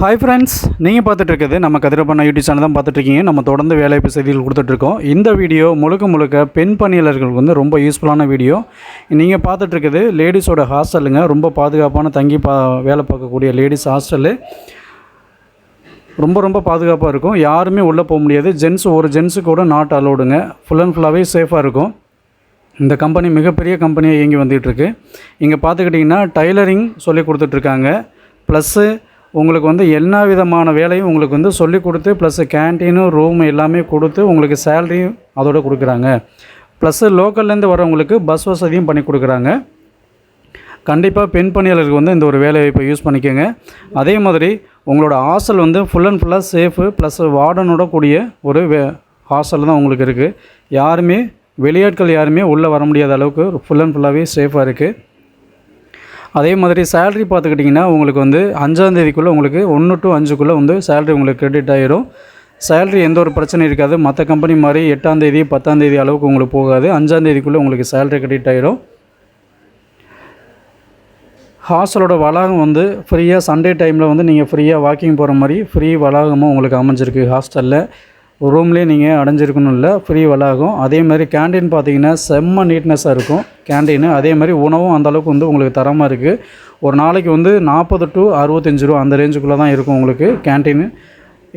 Hi friends நீங்கள் பார்த்துட்ருக்குது நம்ம கதிரப்பண்ண YouTube channel தான் பார்த்துட்ருக்கீங்க நம்ம தொடர்ந்து வேலைவாய்ப்பு செய்திகள் கொடுத்துட்ருக்கோம் இந்த வீடியோ முழுக்க முழுக்க பெண் பணியாளர்களுக்கு வந்து ரொம்ப யூஸ்ஃபுல்லான வீடியோ. நீங்கள் பார்த்துட்ருக்குது லேடிஸோட ஹாஸ்டலுங்க ரொம்ப பாதுகாப்பான தங்கி பா வேலை பார்க்கக்கூடிய லேடிஸ் ஹாஸ்டலு ரொம்ப ரொம்ப பாதுகாப்பாக இருக்கும். யாருமே உள்ளே போக முடியாது. ஜென்ஸ் ஒரு ஜென்ஸு கூட நாட் அலோடுங்க ஃபுல் அண்ட் ஃபுல்லாகவே சேஃபாக இருக்கும். இந்த கம்பெனி மிகப்பெரிய கம்பெனியாக இயங்கி வந்துகிட்ருக்கு இங்கே பார்த்துக்கிட்டிங்கன்னா டைலரிங் சொல்லி கொடுத்துட்ருக்காங்க ப்ளஸ்ஸு உங்களுக்கு வந்து எல்லா விதமான வேலையும் உங்களுக்கு வந்து சொல்லி கொடுத்து ப்ளஸ் கேன்டீனு ரூம் எல்லாமே கொடுத்து உங்களுக்கு சேலரியும் அதோடு கொடுக்குறாங்க. ப்ளஸ்ஸு லோக்கல்லேருந்து வரவங்களுக்கு பஸ் வசதியும் பண்ணி கொடுக்குறாங்க. கண்டிப்பாக பெண் பணியாளருக்கு வந்து இந்த ஒரு வேலைவாய்ப்பை யூஸ் பண்ணிக்கோங்க. அதே மாதிரி உங்களோட ஹாஸ்டல் வந்து ஃபுல் அண்ட் ஃபுல்லாக சேஃபு ப்ளஸ் வார்டனோட கூடிய ஒரு வே ஹாஸ்டல் தான் உங்களுக்கு இருக்குது யாருமே வெளியாட்கள் யாருமே உள்ளே வர முடியாத அளவுக்கு ஃபுல் அண்ட் ஃபுல்லாகவே சேஃபாக இருக்குது அதே மாதிரி சேலரி பார்த்துக்கிட்டிங்கன்னா உங்களுக்கு வந்து அஞ்சாந்தேதிக்குள்ளே உங்களுக்கு ஒன்று டு அஞ்சுக்குள்ளே வந்து சேலரி உங்களுக்கு கிரெடிட் ஆகிரும் சேலரி எந்த ஒரு பிரச்சனையும் இருக்காது. மற்ற கம்பெனி மாதிரி எட்டாந்தேதி பத்தாந்தேதி அளவுக்கு உங்களுக்கு போகாது. அஞ்சாந்தேதிக்குள்ளே உங்களுக்கு சேலரி கிரெடிட் ஆகிடும் ஹாஸ்டலோட வளாகம் வந்து ஃப்ரீயாக சண்டே டைமில் வந்து நீங்கள் ஃப்ரீயாக வாக்கிங் போகிற மாதிரி ஃப்ரீ வளாகமும் உங்களுக்கு அமைஞ்சிருக்கு ஹாஸ்டலில் ரூம்லேயே நீங்கள் அடைஞ்சிருக்கணும் இல்லை ஃப்ரீ வளாகும். அதே மாதிரி கேண்டீன் பார்த்தீங்கன்னா செம்ம நீட்னஸாக இருக்கும். கேண்டீனு அதே மாதிரி உணவும் அந்தளவுக்கு வந்து உங்களுக்கு தரமாக இருக்குது ஒரு நாளைக்கு வந்து நாற்பது டு அறுபத்தஞ்சு ரூபா அந்த ரேஞ்சுக்குள்ளே தான் இருக்கும் உங்களுக்கு கேண்டீனு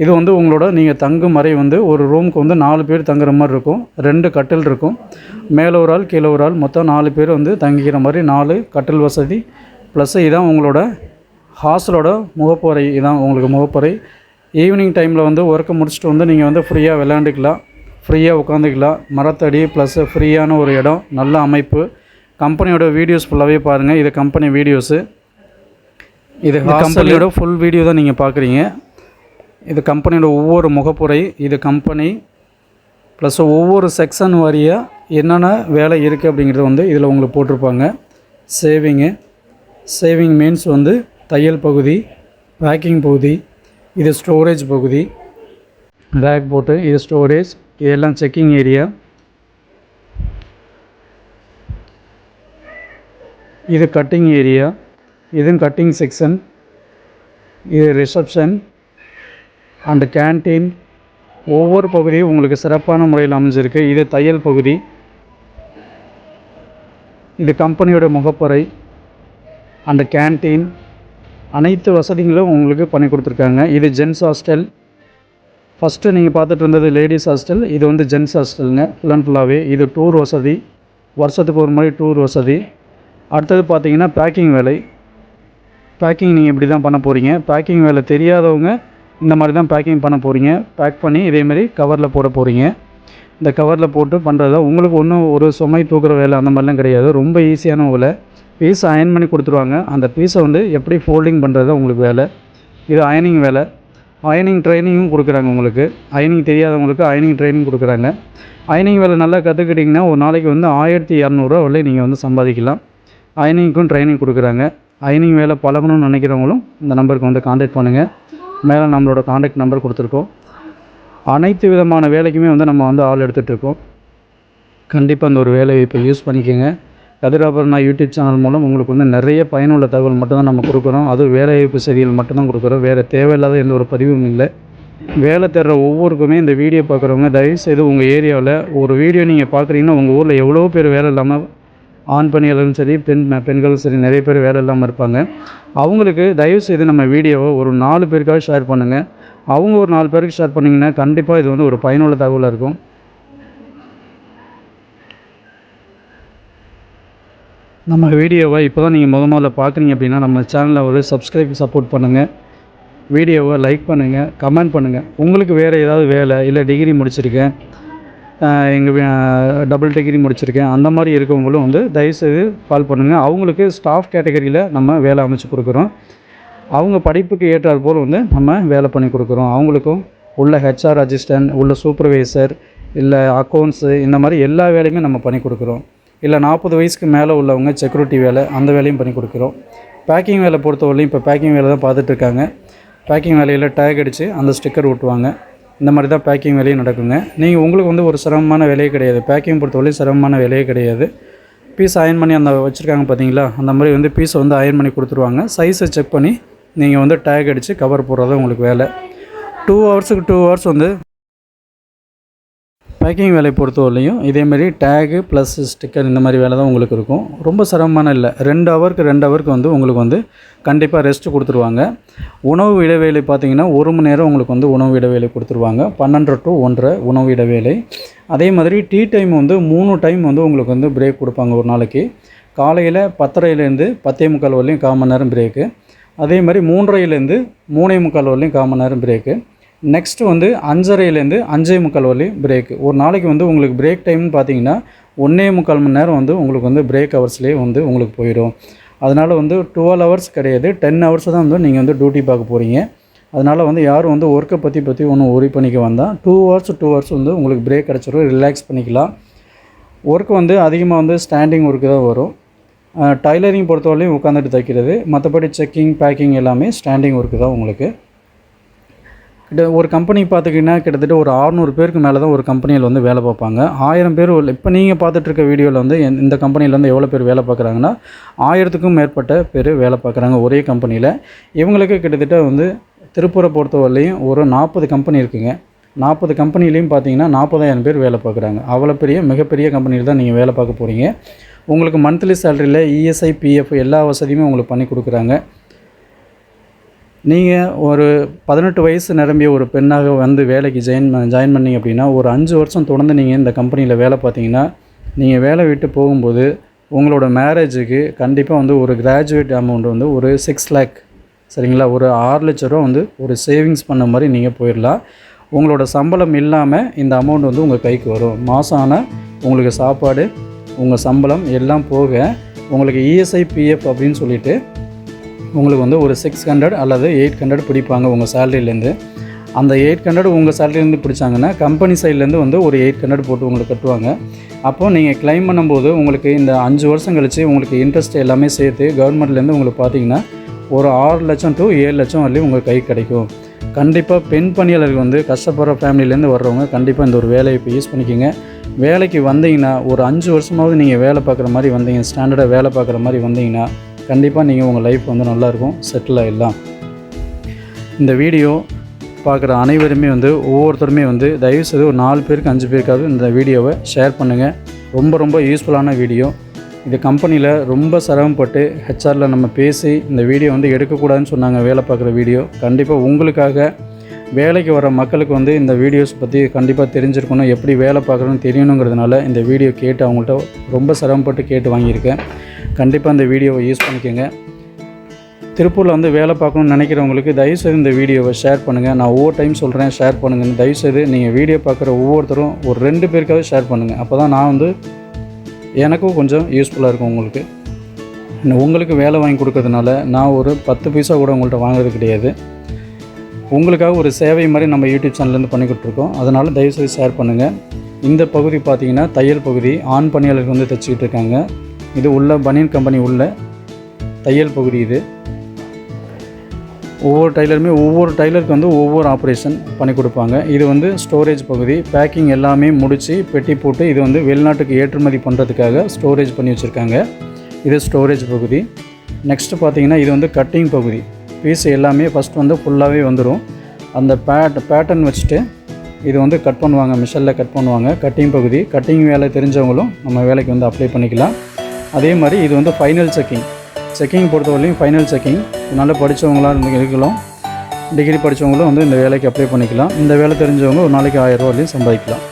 இது வந்து உங்களோட நீங்கள் தங்கும் முறை வந்து ஒரு ரூமுக்கு வந்து நாலு பேர் தங்குற மாதிரி இருக்கும். ரெண்டு கட்டில் இருக்கும். மேலே ஒரு ஆள் கீழே ஒரு ஆள் மொத்தம் நாலு பேர் வந்து தங்கிக்கிற மாதிரி நாலு கட்டில் வசதி. ப்ளஸ் இதான் உங்களோட ஹாஸ்டலோட முகப்பறை. இதான் உங்களுக்கு முகப்பறை. ஈவினிங் டைமில் வந்து ஒர்க்கை முடிச்சுட்டு வந்து நீங்கள் வந்து ஃப்ரீயாக விளையாண்டுக்கலாம். ஃப்ரீயாக உட்காந்துக்கலாம். மரத்தடி ப்ளஸ் ஃப்ரீயான ஒரு இடம் நல்ல அமைப்பு. கம்பெனியோட வீடியோஸ் ஃபுல்லாகவே பாருங்கள் இது கம்பெனி வீடியோஸு இது கம்பெனியோட ஃபுல் வீடியோ தான் நீங்கள் பார்க்குறீங்க இது கம்பெனியோட ஒவ்வொரு முகப்புரை இது கம்பெனி ப்ளஸ் ஒவ்வொரு செக்ஷன் வாரியாக என்னென்ன வேலை இருக்குது அப்படிங்கிறது வந்து இதில் உங்களுக்கு போட்டிருப்பாங்க. சேவிங்கு சேவிங் மீன்ஸ் வந்து தையல் பகுதி பேக்கிங் பகுதி இது ஸ்டோரேஜ் பகுதி. ரேக் போட்டு இது ஸ்டோரேஜ் இதெல்லாம் செக்கிங் ஏரியா இது கட்டிங் ஏரியா இதுவும் கட்டிங் செக்ஷன் இது ரிசப்ஷன் அண்டு கேன்டீன் ஒவ்வொரு பகுதியும் உங்களுக்கு சிறப்பான முறையில் அமைஞ்சிருக்கு. இது தையல் பகுதி. இது கம்பெனியோட முகப்பறை அந்த கேன்டீன் அனைத்து வசதிகளும் உங்களுக்கு பண்ணி கொடுத்துருக்காங்க. இது ஜென்ஸ் ஹாஸ்டல் ஃபஸ்ட்டு நீங்கள் பார்த்துட்டு இருந்தது லேடிஸ் ஹாஸ்டல் இது வந்து ஜென்ஸ் ஹாஸ்டலுங்க ஃபுல் அண்ட் ஃபுல்லாகவே இது டூர் வசதி. வருஷத்துக்கு ஒரு மாதிரி டூர் வசதி. அடுத்தது பார்த்தீங்கன்னா பேக்கிங் வேலை. பேக்கிங் நீங்கள் இப்படி தான் பண்ண போகிறீங்க பேக்கிங் வேலை தெரியாதவங்க இந்த மாதிரி தான் பேக்கிங் பண்ண போகிறீங்க பேக் பண்ணி இதேமாரி கவரில் போட போகிறீங்க இந்த கவரில் போட்டு பண்ணுறது தான் உங்களுக்கு ஒன்றும் ஒரு சுமை தூக்குற வேலை அந்த மாதிரிலாம் கிடையாது. ரொம்ப ஈஸியான வேலை. பீஸ் அயன் பண்ணி கொடுத்துருவாங்க. அந்த பீஸை வந்து எப்படி ஃபோல்டிங் பண்ணுறது தான் உங்களுக்கு வேலை. இது அயனிங் வேலை. அயனிங் ட்ரைனிங்கும் கொடுக்குறாங்க உங்களுக்கு. அயனிங் தெரியாதவங்களுக்கு அயனிங் ட்ரைனிங் கொடுக்குறாங்க. அயனிங் வேலை நல்லா கற்றுக்கிட்டிங்கன்னா ஒரு நாளைக்கு வந்து ஆயிரத்தி இரநூறுவா வரலையும் நீங்கள் வந்து சம்பாதிக்கலாம். அயனிங்க்கும் ட்ரைனிங் கொடுக்குறாங்க. அயனிங் வேலை பழகணும்னு நினைக்கிறவங்களும் இந்த நம்பருக்கு வந்து காண்டாக்ட் பண்ணுங்கள் மேலே நம்மளோட காண்டாக்ட் நம்பர் கொடுத்துருக்கோம். அனைத்து விதமான வேலைக்குமே வந்து நம்ம வந்து ஆள் எடுத்துகிட்ருக்கோம் கண்டிப்பாக அந்த ஒரு வேலையை இப்போ யூஸ் பண்ணிக்கோங்க. கதிராபரணா யூடியூப் சேனல் மூலம் உங்களுக்கு வந்து நிறைய பயனுள்ள தகவல் மட்டும்தான் நம்ம கொடுக்குறோம். அதுவும் வேலைவாய்ப்பு செய்திகள் மட்டும்தான் கொடுக்குறோம். வேறு தேவையில்லாத எந்த ஒரு பதிவும் இல்லை. வேலை தேடுற ஒவ்வொருக்குமே இந்த வீடியோ பார்க்குறவங்க தயவுசெய்து உங்கள் ஏரியாவில் ஒரு வீடியோ நீங்கள் பார்க்குறீங்கன்னா உங்கள் ஊரில் எவ்வளோ பேர் வேலை இல்லாமல் ஆண் பணியாளர்களும் சரி பெண் பெண்களும் சரி நிறைய பேர் வேலை இல்லாமல் இருப்பாங்க. அவங்களுக்கு தயவுசெய்து நம்ம வீடியோவை ஒரு நாலு பேருக்காக ஷேர் பண்ணுங்கள் அவங்க ஒரு நாலு பேருக்கு ஷேர் பண்ணிங்கன்னா கண்டிப்பாக இது வந்து ஒரு பயனுள்ள தகவலாக இருக்கும். நம்ம வீடியோவை இப்போ தான் நீங்கள் முத முதல்ல பார்க்குறீங்க அப்படின்னா நம்ம சேனலை ஒரு சப்ஸ்கிரைப் சப்போர்ட் பண்ணுங்கள் வீடியோவை லைக் பண்ணுங்கள் கமெண்ட் பண்ணுங்கள் உங்களுக்கு வேறு ஏதாவது வேலை இல்லை டிகிரி முடிச்சிருக்கேன் எங்கள் டபுள் டிகிரி முடிச்சிருக்கேன் அந்த மாதிரி இருக்கவங்களும் வந்து தயவுசெய்து கால் பண்ணுங்கள் அவங்களுக்கு ஸ்டாஃப் கேட்டகரியில் நம்ம வேலை அமைச்சு கொடுக்குறோம். அவங்க படிப்புக்கு ஏற்றாற் போல் வந்து நம்ம வேலை பண்ணி கொடுக்குறோம். அவங்களுக்கும் உள்ள ஹெச்ஆர் அசிஸ்டன்ட் உள்ள சூப்பர்வைசர் இல்லை அக்கௌண்ட்ஸு இந்த மாதிரி எல்லா வேலையுமே நம்ம பண்ணி கொடுக்குறோம். இல்லை நாற்பது வயசுக்கு மேலே உள்ளவங்க செக்யூரிட்டி வேலை அந்த வேலையும் பண்ணி கொடுக்குறோம். பேக்கிங் வேலை பொறுத்தவரையும் இப்போ பேக்கிங் வேலை தான் பார்த்துட்ருக்காங்க பேக்கிங் வேலையில் டேக் அடித்து அந்த ஸ்டிக்கர் ஊட்டுவாங்க இந்த மாதிரி தான் பேக்கிங் வேலையும் நடக்குங்க. நீங்கள் உங்களுக்கு வந்து ஒரு சிரமமான வேலையே கிடையாது. பேக்கிங் பொறுத்தவரையும் சிரமமான வேலையே கிடையாது. பீஸ் அயன் பண்ணி அந்த வச்சுருக்காங்க பார்த்தீங்களா? அந்த மாதிரி வந்து பீஸை வந்து அயன் பண்ணி கொடுத்துருவாங்க. சைஸை செக் பண்ணி நீங்கள் வந்து டேக் அடித்து கவர் போடுறது உங்களுக்கு வேலை. டூ ஹவர்ஸுக்கு டூ ஹவர்ஸ் வந்து பேக்கிங் வேலையை பொறுத்தவரையும் இதேமாரி டேகு ப்ளஸ் ஸ்டிக்கர் இந்த மாதிரி வேலை தான் உங்களுக்கு இருக்கும். ரொம்ப சிரமமான இல்லை. ரெண்டு ஹவருக்கு ரெண்டு ஹவருக்கு வந்து உங்களுக்கு வந்து கண்டிப்பாக ரெஸ்ட் கொடுத்துருவாங்க. உணவு இடைவேளை பார்த்தீங்கன்னா ஒரு மணி நேரம் உங்களுக்கு வந்து உணவு இடைவேளை கொடுத்துருவாங்க. பன்னெண்டு டு ஒன்றரை உணவு இடைவேளை. அதே மாதிரி டீ டைம் வந்து மூணு டைம் வந்து உங்களுக்கு வந்து பிரேக் கொடுப்பாங்க ஒரு நாளைக்கு. காலையில் பத்தரையிலேருந்து பத்தே முக்கால் வரலையும் கால் மணி நேரம் பிரேக்கு அதே மாதிரி மூன்றரைலேருந்து மூணே முக்கால் வரலையும் கால் மணி நேரம் பிரேக்கு நெக்ஸ்ட்டு வந்து அஞ்சரைலேருந்து அஞ்சே முக்கால் வரலையும் பிரேக்கு ஒரு நாளைக்கு வந்து உங்களுக்கு பிரேக் டைம்னு பார்த்தீங்கன்னா ஒன்றே முக்கால் மணி நேரம் வந்து உங்களுக்கு வந்து பிரேக் ஹவர்ஸ்லேயே வந்து உங்களுக்கு போயிடும். அதனால் வந்து டுவெல் ஹவர்ஸ் கிடையாது. டென் ஹவர்ஸ் தான் வந்து நீங்கள் வந்து டியூட்டி பார்க்க போகிறீங்க அதனால் வந்து யாரும் வந்து ஒர்க்கை பற்றி பற்றி ஒன்றும் ஒரி பண்ணிக்க வந்தால் டூ ஹவர்ஸ் டூ ஹவர்ஸ் வந்து உங்களுக்கு பிரேக் கிடச்சிரும். ரிலாக்ஸ் பண்ணிக்கலாம். ஒர்க் வந்து அதிகமாக வந்து ஸ்டாண்டிங் ஒர்க்கு தான் வரும். டைலரிங் பொறுத்தவரையும் உட்காந்துட்டு தைக்கிறது. மற்றபடி செக்கிங் பேக்கிங் எல்லாமே ஸ்டாண்டிங் ஒர்க்கு தான் உங்களுக்கு. ஒரு கம்பெனி பார்த்துக்கிட்டிங்கன்னா கிட்டத்தட்ட ஒரு ஆறுநூறு பேருக்கு மேலே தான் ஒரு கம்பெனியில் வந்து வேலை பார்ப்பாங்க. ஆயிரம் பேர் இப்போ நீங்கள் பார்த்துட்ருக்க வீடியோவில் வந்து இந்த கம்பெனியில் வந்து எவ்வளோ பேர் வேலை பார்க்குறாங்கன்னா ஆயிரத்துக்கும் மேற்பட்ட பேர் வேலை பார்க்குறாங்க ஒரே கம்பெனியில் இவங்களுக்கு கிட்டத்தட்ட வந்து திருப்பூரை பொறுத்தவரையிலையும் ஒரு நாற்பது கம்பெனி இருக்குங்க. நாற்பது கம்பெனிலையும் பார்த்தீங்கன்னா நாற்பதாயிரம் பேர் வேலை பார்க்குறாங்க. அவ்வளோ பெரிய மிகப்பெரிய கம்பெனியில் தான் நீங்கள் வேலை பார்க்க போகிறீங்க உங்களுக்கு மந்த்லி சேலரியில் இஎஸ்ஐ பிஎஃப் எல்லா வசதியுமே உங்களுக்கு பண்ணி கொடுக்குறாங்க. நீங்கள் ஒரு பதினெட்டு வயசு நிரம்பிய ஒரு பெண்ணாக வந்து வேலைக்கு ஜாயின் ஜாயின் பண்ணீங்க அப்படின்னா ஒரு அஞ்சு வருஷம் தொடர்ந்து நீங்கள் இந்த கம்பெனியில் வேலை பார்த்தீங்கன்னா நீங்கள் வேலை விட்டு போகும்போது உங்களோட மேரேஜுக்கு கண்டிப்பாக வந்து ஒரு கிராஜுவேட் அமௌண்ட் வந்து ஒரு சிக்ஸ் லேக் சரிங்களா? ஒரு ஆறு லட்ச ரூபா வந்து ஒரு சேவிங்ஸ் பண்ண மாதிரி நீங்கள் போயிடலாம். உங்களோட சம்பளம் இல்லாமல் இந்த அமௌண்ட் வந்து உங்கள் கைக்கு வரும். மாதம் ஆனால் உங்களுக்கு சாப்பாடு உங்கள் சம்பளம் எல்லாம் போக உங்களுக்கு இஎஸ்ஐ பிஎஃப் அப்படின்னு சொல்லிவிட்டு உங்களுக்கு வந்து ஒரு சிக்ஸ் ஹண்ட்ரட் அல்லது எயிட் ஹண்ட்ரட் பிடிப்பாங்க உங்கள் சேலரியிலேருந்து அந்த எயிட் ஹண்ட்ரட் உங்கள் சேலரிலேருந்து பிடிச்சாங்கன்னா கம்பெனி சைட்லேருந்து வந்து ஒரு எயிட் ஹண்ட்ரட் போட்டு உங்களுக்கு கட்டுவாங்க. அப்போ நீங்கள் க்ளைம் பண்ணும்போது உங்களுக்கு இந்த அஞ்சு வருஷம் கழிச்சு உங்களுக்கு இன்ட்ரெஸ்ட் எல்லாமே சேர்த்து கவர்மெண்ட்லேருந்து உங்களுக்கு பார்த்தீங்கன்னா ஒரு ஆறு லட்சம் டு ஏழு லட்சம் வரலையும் உங்கள் கை கிடைக்கும். கண்டிப்பாக பெண் பணியாளர்கள் வந்து கஷ்டப்படுற ஃபேமிலியிலேருந்து வர்றவங்க கண்டிப்பாக இந்த ஒரு வேலையை இப்போ யூஸ் பண்ணிக்கோங்க. வேலைக்கு வந்தீங்கன்னா ஒரு அஞ்சு வருஷமாவது நீங்கள் வேலை பார்க்குற மாதிரி வந்தீங்க ஸ்டாண்டர்டாக வேலை பார்க்குற மாதிரி வந்தீங்கன்னா கண்டிப்பாக நீங்கள் உங்கள் லைஃப் வந்து நல்லாயிருக்கும் செட்டில் ஆகிடலாம் இந்த வீடியோ பார்க்குற அனைவருமே வந்து ஒவ்வொருத்தருமே வந்து தயவுசெய்து ஒரு நாலு பேருக்கு அஞ்சு பேருக்காவது இந்த வீடியோவை ஷேர் பண்ணுங்கள் ரொம்ப ரொம்ப யூஸ்ஃபுல்லான வீடியோ இது கம்பெனியில் ரொம்ப சிரமப்பட்டு ஹெச்ஆரில் நம்ம பேசி இந்த வீடியோ வந்து எடுக்கக்கூடாதுன்னு சொன்னாங்க வேலை பார்க்குற வீடியோ கண்டிப்பாக உங்களுக்காக வேலைக்கு வர மக்களுக்கு வந்து இந்த வீடியோஸ் பற்றி கண்டிப்பாக தெரிஞ்சிருக்கணும் எப்படி வேலை பார்க்குறோன்னு தெரியணுங்கிறதுனால இந்த வீடியோ கேட்டு அவங்கள்ட்ட ரொம்ப சிரமப்பட்டு கேட்டு வாங்கியிருக்கேன். கண்டிப்பாக இந்த வீடியோவை யூஸ் பண்ணிக்கோங்க. திருப்பூரில் வந்து வேலை பார்க்கணும்னு நினைக்கிறவங்களுக்கு தயவுசெய்து இந்த வீடியோவை ஷேர் பண்ணுங்கள் நான் ஒவ்வொரு டைம் சொல்கிறேன் ஷேர் பண்ணுங்கன்னு. தயவுசெய்து நீங்கள் வீடியோ பார்க்குற ஒவ்வொருத்தரும் ஒரு ரெண்டு பேருக்காவது ஷேர் பண்ணுங்கள் அப்போ தான் நான் வந்து எனக்கும் கொஞ்சம் யூஸ்ஃபுல்லாக இருக்கும் உங்களுக்கு. உங்களுக்கு வேலை வாங்கி கொடுக்கறதுனால நான் ஒரு பத்து பைசா கூட உங்கள்கிட்ட வாங்குறது கிடையாது. உங்களுக்காக ஒரு சேவை மாதிரி நம்ம யூடியூப் சேனல்லேருந்து பண்ணிக்கிட்டு இருக்கோம் அதனால் தயவுசெய்து ஷேர் பண்ணுங்கள் இந்த பகுதி பார்த்தீங்கன்னா தையல் பகுதி ஆண் பணியாளர்கள் வந்து தைச்சிக்கிட்டு இருக்காங்க. இது உள்ள பனியன் கம்பெனி உள்ள தையல் பகுதி இது. ஒவ்வொரு டைலருமே ஒவ்வொரு டைலருக்கு வந்து ஒவ்வொரு ஆப்ரேஷன் பண்ணி கொடுப்பாங்க. இது வந்து ஸ்டோரேஜ் பகுதி. பேக்கிங் எல்லாமே முடித்து பெட்டி போட்டு இது வந்து வெளிநாட்டுக்கு ஏற்றுமதி பண்ணுறதுக்காக ஸ்டோரேஜ் பண்ணி வச்சுருக்காங்க. இது ஸ்டோரேஜ் பகுதி. நெக்ஸ்ட்டு பார்த்தீங்கன்னா இது வந்து கட்டிங் பகுதி. பீஸ் எல்லாமே ஃபஸ்ட் வந்து ஃபுல்லாகவே வந்துடும் அந்த பேட் பேட்டர்ன் வச்சுட்டு இது வந்து கட் பண்ணுவாங்க. மிஷினில் கட் பண்ணுவாங்க. கட்டிங் பகுதி. கட்டிங் வேலை தெரிஞ்சவங்களும் நம்ம வேலைக்கு வந்து அப்ளை பண்ணிக்கலாம். அதே மாதிரி இது வந்து ஃபைனல் செக்கிங் செக்கிங் பொறுத்தவரையிலையும் ஃபைனல் செக்கிங் நல்லா படித்தவங்களாக இருந்து இருக்கலாம். டிகிரி படித்தவங்களும் வந்து இந்த வேலைக்கு அப்ளை பண்ணிக்கலாம். இந்த வேலை தெரிஞ்சவங்க ஒரு நாளைக்கு ஆயிரம் ரூபா சம்பாதிக்கலாம்.